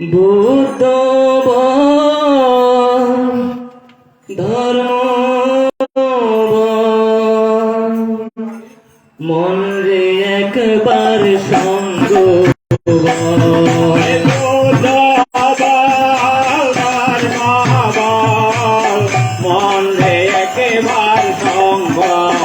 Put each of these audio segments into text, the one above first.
বুদ্ধ ধর্ম মন রে একবার সঙ্গ মন রে একেবার সম্ভব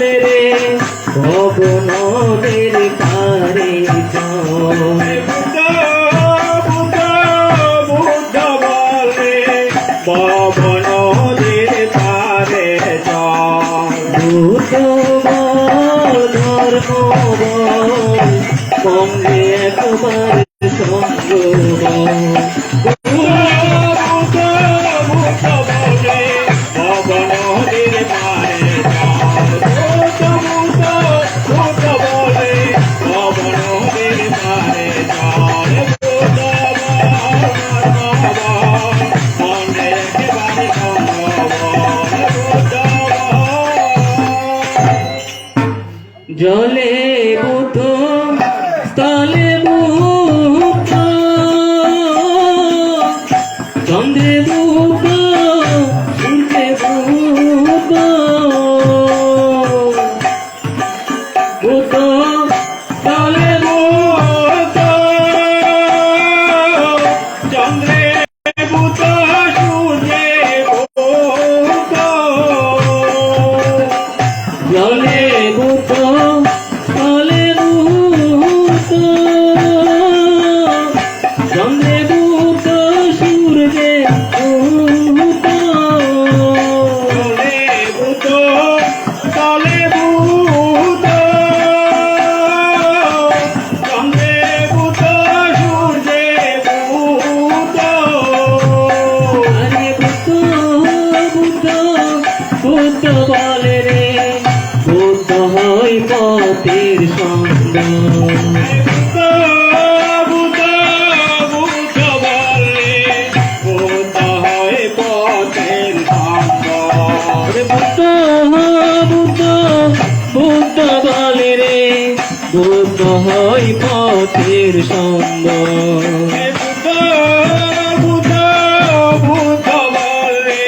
বলে রে ভবনদের পারি বুদ্ধ বুদ্ধ বুদ্ধ বলে পবন ধীরে পারে চল ধর্ম বল সঙ্গে একবার জলে বুধ স্থলে বুধ চন্দ্রে বুধ সূর্যে বুধ বুধ স্থলে বুধ জলে বুদ্ধ বলে রে বুদ্ধ হয় পথের সঙ্গ। বুদ্ধ বুদ্ধ বুদ্ধ বলে রে বুদ্ধ হয় পথের সঙ্গ। বুদ্ধ বুদ্ধ বলে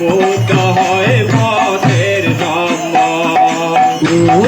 বুদ্ধ হয়